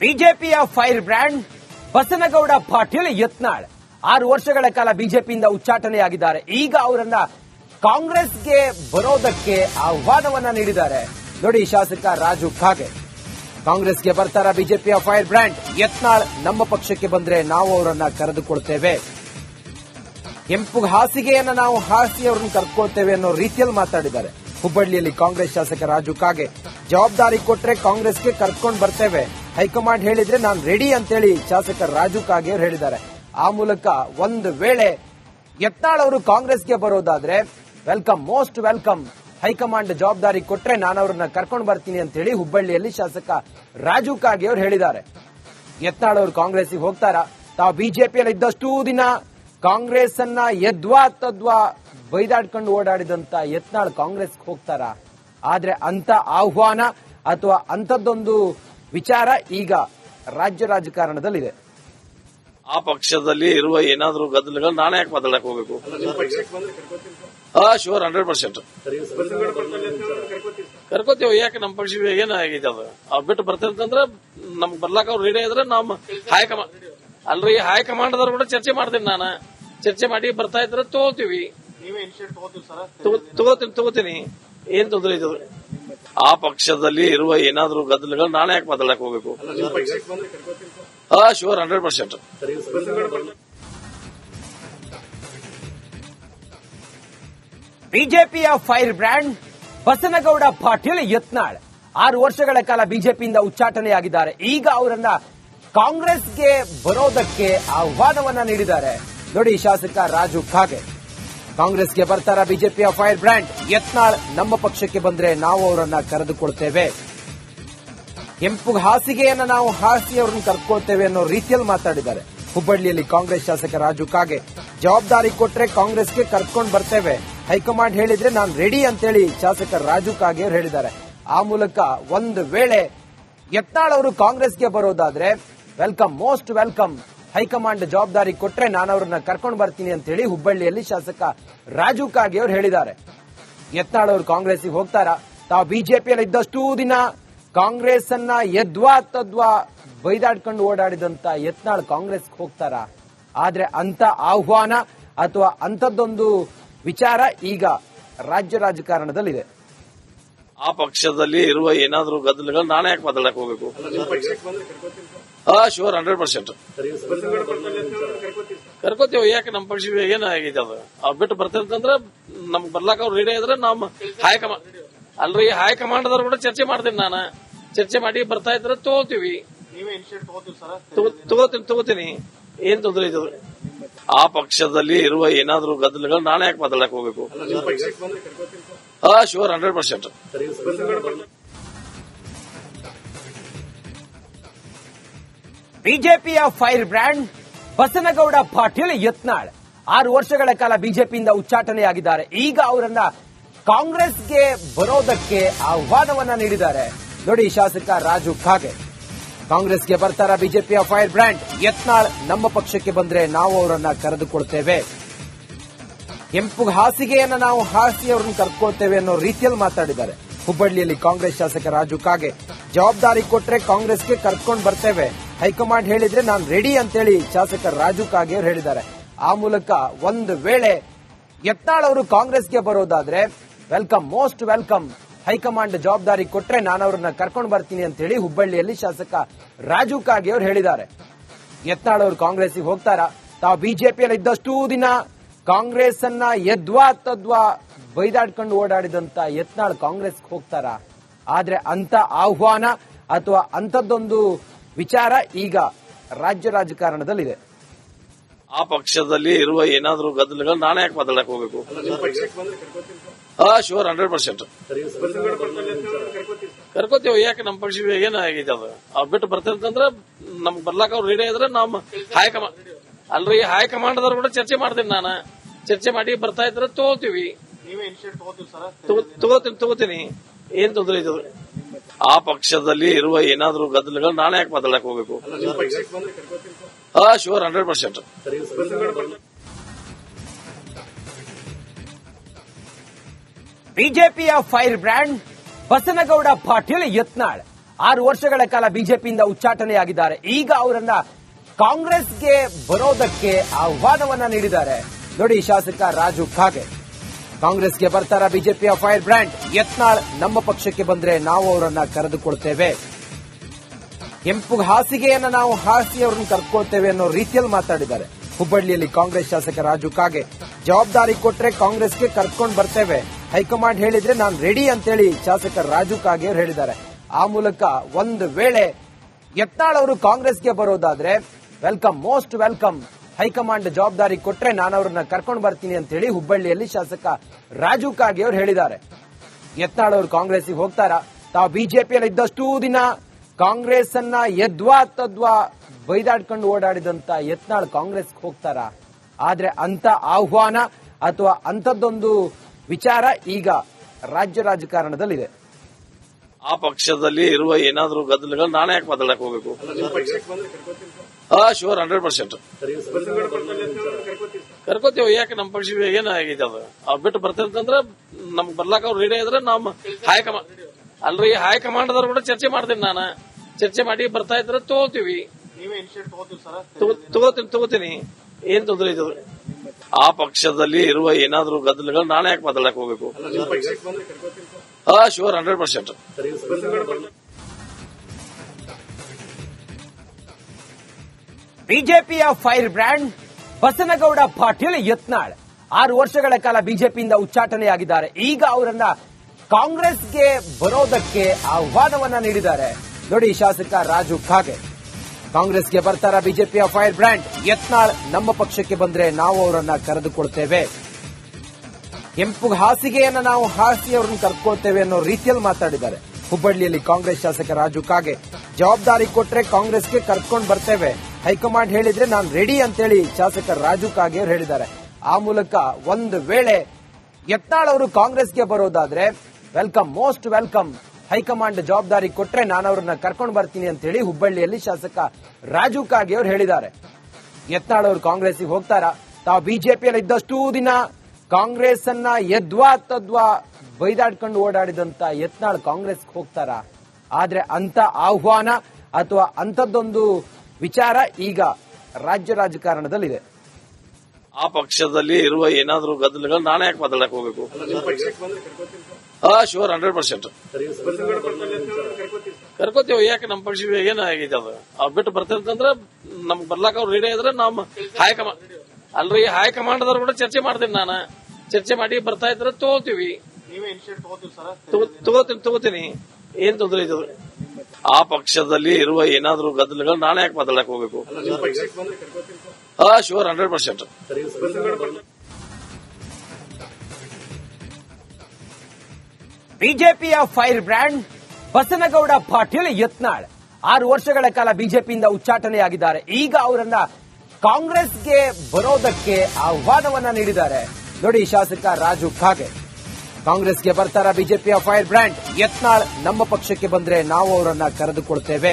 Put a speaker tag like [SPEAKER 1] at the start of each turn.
[SPEAKER 1] ಬಿಜೆಪಿಯ fire brand Basanagouda Patil Yatnal. ಆರು ವರ್ಷಗಳ ಕಾಲ ಬಿಜೆಪಿಯಿಂದ ಉಚ್ಚಾಟನೆಯಾಗಿದ್ದಾರೆ. ಈಗ ಅವರನ್ನ ಕಾಂಗ್ರೆಸ್ಗೆ ಬರೋದಕ್ಕೆ ಆಹ್ವಾನವನ್ನ ನೀಡಿದ್ದಾರೆ. ನೋಡಿ ಶಾಸಕ ರಾಜು ಖಾಗೆ ಕಾಂಗ್ರೆಸ್ಗೆ ಬರ್ತಾರ ಬಿಜೆಪಿಯ ಫೈರ್ ಬ್ರ್ಯಾಂಡ್? ಯತ್ನಾಳ್ ನಮ್ಮ ಪಕ್ಷಕ್ಕೆ ಬಂದ್ರೆ ನಾವು ಅವರನ್ನ ಕರೆದುಕೊಳ್ತೇವೆ. ಕೆಂಪು ಹಾಸಿಗೆಯನ್ನ ನಾವು ಹಾಸಿ ಅವರನ್ನು ಕರ್ಕೊಳ್ತೇವೆ ಅನ್ನೋ ರೀತಿಯಲ್ಲಿ ಮಾತಾಡಿದ್ದಾರೆ. ಹುಬ್ಬಳ್ಳಿಯಲ್ಲಿ ಕಾಂಗ್ರೆಸ್ ಶಾಸಕ ರಾಜು ಕಾಗೆ. ಜವಾಬ್ದಾರಿ ಕೊಟ್ರೆ ಕಾಂಗ್ರೆಸ್ಗೆ ಕರ್ಕೊಂಡು ಬರ್ತೇವೆ. ಹೈಕಮಾಂಡ್ ಹೇಳಿದ್ರೆ ನಾನು ರೆಡಿ ಅಂತೇಳಿ ಶಾಸಕ ರಾಜು ಕಾಗೇರ್ ಹೇಳಿದ್ದಾರೆ. ಆ ಮೂಲಕ ಒಂದು ವೇಳೆ ಯತ್ನಾಳ್ ಅವರು ಕಾಂಗ್ರೆಸ್ಗೆ ಬರೋದಾದ್ರೆ ವೆಲ್ಕಮ್ ಮೋಸ್ಟ್ ವೆಲ್ಕಮ್ ಹೈಕಮಾಂಡ್ ಜವಾಬ್ದಾರಿ ಕೊಟ್ರೆ ನಾನು ಅವ್ರನ್ನ ಕರ್ಕೊಂಡು ಬರ್ತೀನಿ ಅಂತ ಹೇಳಿ ಹುಬ್ಬಳ್ಳಿಯಲ್ಲಿ ಶಾಸಕ ರಾಜು ಕಾಗೆ ಅವರು ಹೇಳಿದ್ದಾರೆ. ಯತ್ನಾಳ್ ಅವರು ಕಾಂಗ್ರೆಸ್ಗೆ ಹೋಗ್ತಾರಾ? ತಾವು ಬಿಜೆಪಿಯಲ್ಲಿ ಇದ್ದಷ್ಟು ದಿನ ಕಾಂಗ್ರೆಸ್ ಅನ್ನ ಯದ್ವಾ ತದ್ವಾ ಬೈದಾಡ್ಕೊಂಡು ಓಡಾಡಿದಂತ ಯತ್ನಾಳ್ ಕಾಂಗ್ರೆಸ್ಗೆ ಹೋಗ್ತಾರಾ? ಆದ್ರೆ ಅಂತ ಆಹ್ವಾನ ಅಥವಾ ಅಂಥದ್ದೊಂದು ವಿಚಾರ ಈಗ ರಾಜ್ಯ ರಾಜಕಾರಣದಲ್ಲಿದೆ.
[SPEAKER 2] ಆ ಪಕ್ಷದಲ್ಲಿ ಇರುವ ಏನಾದರೂ ಗದ್ದಲಗಳು ನಾನೇ ಯಾಕೆ ಮಾತಾಡಕ್ ಹೋಗ್ಬೇಕು? ಹಾ ಶೋರ್ ಹಂಡ್ರೆಡ್ ಪರ್ಸೆಂಟ್ ಕರ್ಕೋತೀವಿ ಯಾಕೆ ನಮ್ಮ ಪಕ್ಷ ಏನ ಆಗಿದೆ ಅದು? ಅವ್ರು ಬಿಟ್ಟು ಬರ್ತಂತಂದ್ರೆ ನಮ್ಗೆ ಬರ್ಲಾಕ ಅವ್ರು ರೆಡಿ ಆದ್ರೆ ನಮ್ಮ ಹೈಕಮಾಂಡ್ ಅಲ್ರಿ ಹೈಕಮಾಂಡ್ದವ್ರು ಕೂಡ ಚರ್ಚೆ ಮಾಡ್ತೀನಿ ನಾನು. ಚರ್ಚೆ ಮಾಡಿ ಬರ್ತಾ ಇದ್ರೆ ತಗೋತೀವಿ. ತಗೋ- ತಗೋತೀನಿ ತಗೋತೀನಿ. ಏನ್ ತೊಂದರೆ ಇದು ಆ ಪಕ್ಷದಲ್ಲಿ ಇರುವ ಏನಾದ್ರೂ ಗದ್ದಲಗಳು, ನಾನೇ ಯಾಕೆ ಮಾತಾಡಕ್ ಹೋಗ್ಬೇಕು? ಹಾ ಶೂರ್ ಹಂಡ್ರೆಡ್ ಪರ್ಸೆಂಟ್
[SPEAKER 1] ಬಿಜೆಪಿಯ ಫೈರ್ ಬ್ರ್ಯಾಂಡ್ ಬಸನಗೌಡ ಪಾಟೀಲ್ ಯತ್ನಾಳ್. ಆರು ವರ್ಷಗಳ ಕಾಲ ಬಿಜೆಪಿಯಿಂದ ಉಚ್ಚಾಟನೆಯಾಗಿದ್ದಾರೆ. ಈಗ ಅವರನ್ನ ಕಾಂಗ್ರೆಸ್ಗೆ ಬರೋದಕ್ಕೆ ಆಹ್ವಾನವನ್ನ ನೀಡಿದ್ದಾರೆ. ನೋಡಿ ಶಾಸಕ ರಾಜು ಖಾಗೆ ಕಾಂಗ್ರೆಸ್ಗೆ ಬರ್ತಾರ ಬಿಜೆಪಿಯ ಫೈರ್ ಬ್ರ್ಯಾಂಡ್? ಯತ್ನಾಳ್ ನಮ್ಮ ಪಕ್ಷಕ್ಕೆ ಬಂದ್ರೆ ನಾವು ಅವರನ್ನ ಕರೆದುಕೊಳ್ತೇವೆ. ಕೆಂಪು ಹಾಸಿಗೆಯನ್ನು ನಾವು ಹಾಸಿ ಅವರನ್ನು ಕರ್ಕೊಳ್ತೇವೆ ಅನ್ನೋ ರೀತಿಯಲ್ಲಿ ಮಾತಾಡಿದ್ದಾರೆ. ಹುಬ್ಬಳ್ಳಿಯಲ್ಲಿ ಕಾಂಗ್ರೆಸ್ ಶಾಸಕ ರಾಜು ಕಾಗೆ ಜವಾಬ್ದಾರಿ ಕೊಟ್ರೆ ಕಾಂಗ್ರೆಸ್ಗೆ ಕರ್ಕೊಂಡು ಬರ್ತೇವೆ. ಹೈಕಮಾಂಡ್ ಹೇಳಿದ್ರೆ ನಾನು ರೆಡಿ ಅಂತೇಳಿ ಶಾಸಕ ರಾಜು ಕಾಗೆ ಅವರು ಹೇಳಿದ್ದಾರೆ. ಆ ಮೂಲಕ ಒಂದು ವೇಳೆ ಯತ್ನಾಳ್ ಅವರು ಕಾಂಗ್ರೆಸ್ಗೆ ಬರೋದಾದ್ರೆ ವೆಲ್ಕಮ್ ಮೋಸ್ಟ್ ವೆಲ್ಕಮ್ ಹೈಕಮಾಂಡ್ ಜವಾಬ್ದಾರಿ ಕೊಟ್ರೆ ನಾನು ಅವರನ್ನ ಕರ್ಕೊಂಡು ಬರ್ತೀನಿ ಅಂತ ಹೇಳಿ ಹುಬ್ಬಳ್ಳಿಯಲ್ಲಿ ಶಾಸಕ ರಾಜು ಕಾಗೆ ಅವರು ಹೇಳಿದ್ದಾರೆ. ಯತ್ನಾಳ್ ಅವರು ಕಾಂಗ್ರೆಸ್ಗೆ ಹೋಗ್ತಾರಾ? ತಾವು ಬಿಜೆಪಿಯಲ್ಲಿ ಇದ್ದಷ್ಟು ದಿನ ಕಾಂಗ್ರೆಸ್ ಅನ್ನ ಯದ್ವಾ ತದ್ವಾ ಬೈದಾಡ್ಕೊಂಡು ಓಡಾಡಿದಂತ ಯತ್ನಾಳ್ ಕಾಂಗ್ರೆಸ್ಗೆ ಹೋಗ್ತಾರ? ಆದ್ರೆ ಅಂತ ಆಹ್ವಾನ ಅಥವಾ ಅಂಥದ್ದೊಂದು ವಿಚಾರ ಈಗ ರಾಜ್ಯ ರಾಜಕಾರಣದಲ್ಲಿದೆ.
[SPEAKER 2] ಆ ಪಕ್ಷದಲ್ಲಿ ಇರುವ ಏನಾದರೂ ಗದ್ದಲಗಳು, ನಾನೇ ಯಾಕೆ ಮಾತಾಡಕ್ ಹೋಗ್ಬೇಕು? ಹಾ ಶೋರ್ ಹಂಡ್ರೆಡ್ ಪರ್ಸೆಂಟ್ ಕರ್ಕೋತೀವಿ, ಯಾಕೆ ನಮ್ಮ ಪಕ್ಷ ಏನ್ ಆಗೈತೆ ಅದು? ಅವ್ ಬಿಟ್ಟು ಬರ್ತಿರ್ತಂದ್ರ ನಮ್ಗೆ ಬರ್ಲಾಕ ಅವ್ರು ರೆಡಿ ಆದ್ರೆ ನಮ್ಮ ಹೈಕಮಾಂಡ್ ಅಲ್ರಿ ಹೈಕಮಾಂಡ್ದವ್ರು ಕೂಡ ಚರ್ಚೆ ಮಾಡ್ತೀನಿ ನಾನು. ಚರ್ಚೆ ಮಾಡಿ ಬರ್ತಾ ಇದ್ರೆ ತಗೋತೀವಿ. ತಗೋ- ತಗೋತೀನಿ ತಗೋತೀನಿ. ಏನ್ ತೊಂದ್ರೆ ಇದು? ಆ ಪಕ್ಷದಲ್ಲಿ ಇರುವ ಏನಾದ್ರೂ ಗದ್ದಲಗಳು ನಾನೇ ಯಾಕೆ ಮಾತಾಡಕ್ ಹೋಗ್ಬೇಕು? ಹಾ ಶೋರ್ ಹಂಡ್ರೆಡ್ ಪರ್ಸೆಂಟ್
[SPEAKER 1] ಬಿಜೆಪಿಯ ಫೈರ್ ಬ್ರ್ಯಾಂಡ್ ಬಸನಗೌಡ ಪಾಟೀಲ್ ಯತ್ನಾಳ್. ಆರು ವರ್ಷಗಳ ಕಾಲ ಬಿಜೆಪಿಯಿಂದ ಉಚ್ಚಾಟನೆಯಾಗಿದ್ದಾರೆ. ಈಗ ಅವರನ್ನ ಕಾಂಗ್ರೆಸ್ಗೆ ಬರೋದಕ್ಕೆ ಆಹ್ವಾನವನ್ನ ನೀಡಿದ್ದಾರೆ. ನೋಡಿ ಶಾಸಕ ರಾಜು ಖಾಗೆ ಕಾಂಗ್ರೆಸ್ಗೆ ಬರ್ತಾರ ಬಿಜೆಪಿಯ ಫೈರ್ ಬ್ರ್ಯಾಂಡ್? ಯತ್ನಾಳ್ ನಮ್ಮ ಪಕ್ಷಕ್ಕೆ ಬಂದ್ರೆ ನಾವು ಅವರನ್ನ ಕರೆದುಕೊಳ್ತೇವೆ. ಕೆಂಪು ಹಾಸಿಗೆಯನ್ನ ನಾವು ಹಾಸಿ ಅವರನ್ನು ಕರ್ಕೊಳ್ತೇವೆ ಅನ್ನೋ ರೀತಿಯಲ್ಲಿ ಮಾತಾಡಿದ್ದಾರೆ. ಹುಬ್ಬಳ್ಳಿಯಲ್ಲಿ ಕಾಂಗ್ರೆಸ್ ಶಾಸಕ ರಾಜು ಕಾಗೆ. ಜವಾಬ್ದಾರಿ ಕೊಟ್ರೆ ಕಾಂಗ್ರೆಸ್ಗೆ ಕರ್ಕೊಂಡು ಬರ್ತೇವೆ. ಹೈಕಮಾಂಡ್ ಹೇಳಿದ್ರೆ ನಾನು ರೆಡಿ ಅಂತೇಳಿ ಶಾಸಕ ರಾಜು ಕಾಗೆ ಹೇಳಿದ್ದಾರೆ. ಆ ಮೂಲಕ ಒಂದು ವೇಳೆ ಯತ್ನಾಳ್ ಅವರು ಕಾಂಗ್ರೆಸ್ಗೆ ಬರೋದಾದ್ರೆ ವೆಲ್ಕಮ್ ಮೋಸ್ಟ್ ವೆಲ್ಕಮ್ ಹೈಕಮಾಂಡ್ ಜವಾಬ್ದಾರಿ ಕೊಟ್ರೆ ನಾನು ಅವ್ರನ್ನ ಕರ್ಕೊಂಡು ಬರ್ತೀನಿ ಅಂತ ಹೇಳಿ ಹುಬ್ಬಳ್ಳಿಯಲ್ಲಿ ಶಾಸಕ ರಾಜು ಕಾಗೆ ಅವರು ಹೇಳಿದ್ದಾರೆ. ಯತ್ನಾಳ್ ಅವರು ಕಾಂಗ್ರೆಸ್ಗೆ ಹೋಗ್ತಾರಾ? ತಾವು ಬಿಜೆಪಿಯಲ್ಲಿ ಇದ್ದಷ್ಟೂ ದಿನ ಕಾಂಗ್ರೆಸ್ ಅನ್ನ ಯದ್ವಾ ತದ್ವಾ ಬೈದಾಡ್ಕೊಂಡು ಓಡಾಡಿದಂತ ಯತ್ನಾಳ್ ಕಾಂಗ್ರೆಸ್ಗೆ ಹೋಗ್ತಾರಾ? ಆದ್ರೆ ಅಂತ ಆಹ್ವಾನ ಅಥವಾ ಅಂಥದ್ದೊಂದು ವಿಚಾರ ಈಗ ರಾಜ್ಯ ರಾಜಕಾರಣದಲ್ಲಿದೆ.
[SPEAKER 2] ಆ ಪಕ್ಷದಲ್ಲಿ ಇರುವ ಏನಾದರೂ ಗದ್ದಲಗಳು, ನಾನೇ ಯಾಕೆ ಮಾತಾಡಕ್ ಹೋಗ್ಬೇಕು? ಹಾ ಶೂರ್ ಹಂಡ್ರೆಡ್ ಪರ್ಸೆಂಟ್ ಕರ್ಕೋತೀವಿ, ಯಾಕೆ ನಮ್ಮ ಪಕ್ಷ ಏನು ಆಗೈತೆ ಅದು? ಅವ್ರು ಬಿಟ್ಟು ಬರ್ತಿರ್ತಂದ್ರೆ ನಮ್ಗೆ ಬರ್ಲಾಕ ಅವ್ರು ರೆಡಿ ಆದ್ರೆ ನಮ್ಮ ಹೈಕಮಾಂಡ್ ಅಲ್ರಿ ಹೈಕಮಾಂಡ್ದವ್ರು ಕೂಡ ಚರ್ಚೆ ಮಾಡ್ತೀನಿ ನಾನು. ಚರ್ಚೆ ಮಾಡಿ ಬರ್ತಾ ಇದ್ರೆ ತಗೋತೀವಿ. ತಗೋ- ತಗೋತೀನಿ ತಗೋತೀನಿ. ಏನ್ ತೊಂದ್ರೆ ಇದು? ಆ ಪಕ್ಷದಲ್ಲಿ ಇರುವ ಏನಾದ್ರೂ ಗದ್ದಲಗಳು ನಾನೇ ಯಾಕೆ ಮಾತಾಡಕ್ ಹೋಗ್ಬೇಕು? ಹಾ ಶೋರ್ ಹಂಡ್ರೆಡ್ ಪರ್ಸೆಂಟ್
[SPEAKER 1] ಬಿಜೆಪಿಯ ಫೈರ್ ಬ್ರ್ಯಾಂಡ್ ಬಸನಗೌಡ ಪಾಟೀಲ್ ಯತ್ನಾಳ್. ಆರು ವರ್ಷಗಳ ಕಾಲ ಬಿಜೆಪಿಯಿಂದ ಉಚ್ಚಾಟನೆಯಾಗಿದ್ದಾರೆ. ಈಗ ಅವರನ್ನ ಕಾಂಗ್ರೆಸ್ಗೆ ಬರೋದಕ್ಕೆ ಆಹ್ವಾನವನ್ನ ನೀಡಿದ್ದಾರೆ. ನೋಡಿ ಶಾಸಕ ರಾಜು ಖಾಗೆ ಕಾಂಗ್ರೆಸ್ಗೆ ಬರ್ತಾರ ಬಿಜೆಪಿಯ ಫೈರ್ ಬ್ರ್ಯಾಂಡ್. ಯತ್ನಾಳ್ ನಮ್ಮ ಪಕ್ಷಕ್ಕೆ ಬಂದ್ರೆ ನಾವು ಅವರನ್ನ ಕರೆದುಕೊಳ್ತೇವೆ. ಕೆಂಪು ಹಾಸಿಗೆಯನ್ನ ನಾವು ಹಾಸಿ ಅವರನ್ನು ಕರ್ಕೊಳ್ತೇವೆ ಅನ್ನೋ ರೀತಿಯಲ್ಲಿ ಮಾತಾಡಿದ್ದಾರೆ. ಹುಬ್ಬಳ್ಳಿಯಲ್ಲಿ ಕಾಂಗ್ರೆಸ್ ಶಾಸಕ ರಾಜು ಕಾಗೆ ಜವಾಬ್ದಾರಿ ಕೊಟ್ರೆ ಕಾಂಗ್ರೆಸ್ಗೆ ಕರ್ಕೊಂಡು ಬರ್ತೇವೆ. ಹೈಕಮಾಂಡ್ ಹೇಳಿದ್ರೆ ನಾನು ರೆಡಿ ಅಂತೇಳಿ ಶಾಸಕ ರಾಜು ಕಾಗೆ ಅವರು ಹೇಳಿದ್ದಾರೆ. ಆ ಮೂಲಕ ಒಂದು ವೇಳೆ ಯತ್ನಾಳ್ ಅವರು ಕಾಂಗ್ರೆಸ್ಗೆ ಬರೋದಾದ್ರೆ, ವೆಲ್ಕಮ್, ಮೋಸ್ಟ್ ವೆಲ್ಕಮ್. ಹೈಕಮಾಂಡ್ ಜವಾಬ್ದಾರಿ ಕೊಟ್ರೆ ನಾನು ಅವ್ರನ್ನ ಕರ್ಕೊಂಡು ಬರ್ತೀನಿ ಅಂತ ಹೇಳಿ ಹುಬ್ಬಳ್ಳಿಯಲ್ಲಿ ಶಾಸಕ ರಾಜು ಕಾಗೆ ಅವರು ಹೇಳಿದ್ದಾರೆ. ಯತ್ನಾಳ್ ಅವರು ಕಾಂಗ್ರೆಸ್ಗೆ ಹೋಗ್ತಾರಾ? ತಾವು ಬಿಜೆಪಿಯಲ್ಲಿ ಇದ್ದಷ್ಟು ದಿನ ಕಾಂಗ್ರೆಸ್ ಅನ್ನ ಯದ್ವಾ ತದ್ವಾ ಬೈದಾಡ್ಕೊಂಡು ಓಡಾಡಿದಂತ ಯತ್ನಾಳ್ ಕಾಂಗ್ರೆಸ್ಗೆ ಹೋಗ್ತಾರಾ? ಆದ್ರೆ ಅಂತ ಆಹ್ವಾನ ಅಥವಾ ಅಂಥದ್ದೊಂದು ವಿಚಾರ ಈಗ ರಾಜ್ಯ ರಾಜಕಾರಣದಲ್ಲಿದೆ.
[SPEAKER 2] ಆ ಪಕ್ಷದಲ್ಲಿ ಇರುವ ಏನಾದರೂ ಗದ್ದಲಗಳು, ನಾನೇ ಯಾಕೆ ಮಾತಾಡಕ್ ಹೋಗ್ಬೇಕು? ಹಾ ಶೋರ್ ಹಂಡ್ರೆಡ್ ಪರ್ಸೆಂಟ್ ಕರ್ಕೋತೀವಿ, ಯಾಕೆ ನಮ್ಮ ಪಕ್ಷ ಏನಾಗಿದೆ ಅದು? ಅವ್ ಬಿಟ್ಟು ಬರ್ತಿರ್ತಂದ್ರೆ ನಮ್ಗೆ ಬರ್ಲಾಕ ಅವ್ರು ರೆಡಿ ಇದ್ರೆ ನಮ್ಮ ಹೈಕಮಾಂಡ್ ಅಲ್ರಿ ಹೈಕಮಾಂಡ್ದವ್ರು ಕೂಡ ಚರ್ಚೆ ಮಾಡ್ತೀನಿ ನಾನು. ಚರ್ಚೆ ಮಾಡಿ ಬರ್ತಾ ಇದ್ರೆ ತಗೋತೀವಿ. ತಗೋ- ತಗೋತೀನಿ ತಗೋತೀನಿ. ಏನ್ ತೊಂದರೆ ಇದು? ಆ ಪಕ್ಷದಲ್ಲಿ ಇರುವ ಏನಾದ್ರೂ ಗದ್ದಲಗಳು ನಾನೇ ಯಾಕೆ ಮಾತಾಡಕ್ ಹೋಗ್ಬೇಕು? ಹಾ ಶೋರ್ ಹಂಡ್ರೆಡ್ ಪರ್ಸೆಂಟ್
[SPEAKER 1] ಬಿಜೆಪಿಯ ಫೈರ್ ಬ್ರ್ಯಾಂಡ್ ಬಸನಗೌಡ ಪಾಟೀಲ್ ಯತ್ನಾಳ್. ಆರು ವರ್ಷಗಳ ಕಾಲ ಬಿಜೆಪಿಯಿಂದ ಉಚ್ಚಾಟನೆಯಾಗಿದ್ದಾರೆ. ಈಗ ಅವರನ್ನ ಕಾಂಗ್ರೆಸ್ಗೆ ಬರೋದಕ್ಕೆ ಆಹ್ವಾನವನ್ನ ನೀಡಿದ್ದಾರೆ. ನೋಡಿ ಶಾಸಕ ರಾಜು ಖಾಗೆ ಕಾಂಗ್ರೆಸ್ಗೆ ಬರ್ತಾರ ಬಿಜೆಪಿಯ ಫೈರ್ ಬ್ರ್ಯಾಂಡ್. ಯತ್ನಾಳ್ ನಮ್ಮ ಪಕ್ಷಕ್ಕೆ ಬಂದ್ರೆ ನಾವು ಅವರನ್ನ ಕರೆದುಕೊಳ್ತೇವೆ. ಕೆಂಪು ಹಾಸಿಗೆಯನ್ನ ನಾವು ಹಾಸಿ ಅವರನ್ನು ಕರ್ಕೊಳ್ತೇವೆ ಅನ್ನೋ ರೀತಿಯಲ್ಲಿ ಮಾತಾಡಿದ್ದಾರೆ. ಹುಬ್ಬಳ್ಳಿಯಲ್ಲಿ ಕಾಂಗ್ರೆಸ್ ಶಾಸಕ ರಾಜು ಕಾಗೆ. ಜವಾಬ್ದಾರಿ ಕೊಟ್ರೆ ಕಾಂಗ್ರೆಸ್ಗೆ ಕರ್ಕೊಂಡು ಬರ್ತೇವೆ. ಹೈಕಮಾಂಡ್ ಹೇಳಿದ್ರೆ ನಾನು ರೆಡಿ ಅಂತೇಳಿ ಶಾಸಕ ರಾಜು ಕಾಗೆ ಹೇಳಿದ್ದಾರೆ. ಆ ಮೂಲಕ ಒಂದು ವೇಳೆ ಯತ್ನಾಳ್ ಅವರು ಕಾಂಗ್ರೆಸ್ಗೆ ಬರೋದಾದ್ರೆ, ವೆಲ್ಕಮ್, ಮೋಸ್ಟ್ ವೆಲ್ಕಮ್. ಹೈಕಮಾಂಡ್ ಜವಾಬ್ದಾರಿ ಕೊಟ್ರೆ ನಾನು ಅವ್ರನ್ನ ಕರ್ಕೊಂಡು ಬರ್ತೀನಿ ಅಂತ ಹೇಳಿ ಹುಬ್ಬಳ್ಳಿಯಲ್ಲಿ ಶಾಸಕ ರಾಜು ಕಾಗೆ ಅವರು ಹೇಳಿದ್ದಾರೆ. ಯತ್ನಾಳ್ ಅವರು ಕಾಂಗ್ರೆಸ್ಗೆ ಹೋಗ್ತಾರಾ? ತಾವು ಬಿಜೆಪಿಯಲ್ಲಿ ಇದ್ದಷ್ಟು ದಿನ ಕಾಂಗ್ರೆಸ್ ಅನ್ನ ಯದ್ವಾ ತದ್ವಾ ಬೈದಾಡ್ಕೊಂಡು ಓಡಾಡಿದಂತ ಯತ್ನಾಳ್ ಕಾಂಗ್ರೆಸ್ಗೆ ಹೋಗ್ತಾರಾ? ಆದ್ರೆ ಅಂತ ಆಹ್ವಾನ ಅಥವಾ ಅಂಥದ್ದೊಂದು ವಿಚಾರ ಈಗ ರಾಜ್ಯ ರಾಜಕಾರಣದಲ್ಲಿದೆ.
[SPEAKER 2] ಆ ಪಕ್ಷದಲ್ಲಿ ಇರುವ ಏನಾದರೂ ಗದ್ದಲಗಳು ನಾನೇ ಯಾಕೆ ಮಾತಾಡಕ್ ಹೋಗ್ಬೇಕು? ಹಾ ಶೋರ್ ಹಂಡ್ರೆಡ್ ಪರ್ಸೆಂಟ್ ಕರ್ಕೋತೀವಿ ಯಾಕೆ ನಮ್ಮ ಪಕ್ಷ ಏನಾಗಿದೆ ಅದು? ಅವ್ರು ಬಿಟ್ಟು ಬರ್ತಿರ್ತಂದ್ರೆ ನಮ್ಗೆ ಬರ್ಲಾಕ ಅವ್ರು ರೆಡಿ ಆದ್ರೆ ನಮ್ಮ ಹೈಕಮಾಂಡ್ ಅಲ್ರಿ ಹೈಕಮಾಂಡ್ದವ್ರು ಕೂಡ ಚರ್ಚೆ ಮಾಡ್ತೀನಿ ನಾನು. ಚರ್ಚೆ ಮಾಡಿ ಬರ್ತಾ ಇದ್ರೆ ತಗೋತೀವಿ. ತಗೋ- ತಗೋತೀನಿ ತಗೋತೀನಿ. ಏನ್ ತೊಂದರೆ ಇದು ಆ ಪಕ್ಷದಲ್ಲಿ ಇರುವ ಏನಾದ್ರೂ ಗದ್ದಲಗಳು ನಾನೇ ಯಾಕೆ ಮಾತಾಡಕ್ ಹೋಗ್ಬೇಕು? ಹಾ ಶೋರ್ ಹಂಡ್ರೆಡ್ ಪರ್ಸೆಂಟ್
[SPEAKER 1] ಬಿಜೆಪಿಯ ಫೈರ್ ಬ್ರ್ಯಾಂಡ್ ಬಸನಗೌಡ ಪಾಟೀಲ್ ಯತ್ನಾಳ್. ಆರು ವರ್ಷಗಳ ಕಾಲ ಬಿಜೆಪಿಯಿಂದ ಉಚ್ಚಾಟನೆಯಾಗಿದ್ದಾರೆ. ಈಗ ಅವರನ್ನ ಕಾಂಗ್ರೆಸ್ಗೆ ಬರೋದಕ್ಕೆ ಆಹ್ವಾನವನ್ನ ನೀಡಿದ್ದಾರೆ. ನೋಡಿ ಶಾಸಕ ರಾಜು ಖಾಗೆ ಕಾಂಗ್ರೆಸ್ಗೆ ಬರ್ತಾರ ಬಿಜೆಪಿಯ ಫೈರ್ ಬ್ರ್ಯಾಂಡ್. ಯತ್ನಾಳ್ ನಮ್ಮ ಪಕ್ಷಕ್ಕೆ ಬಂದ್ರೆ ನಾವು ಅವರನ್ನ ಕರೆದುಕೊಳ್ತೇವೆ.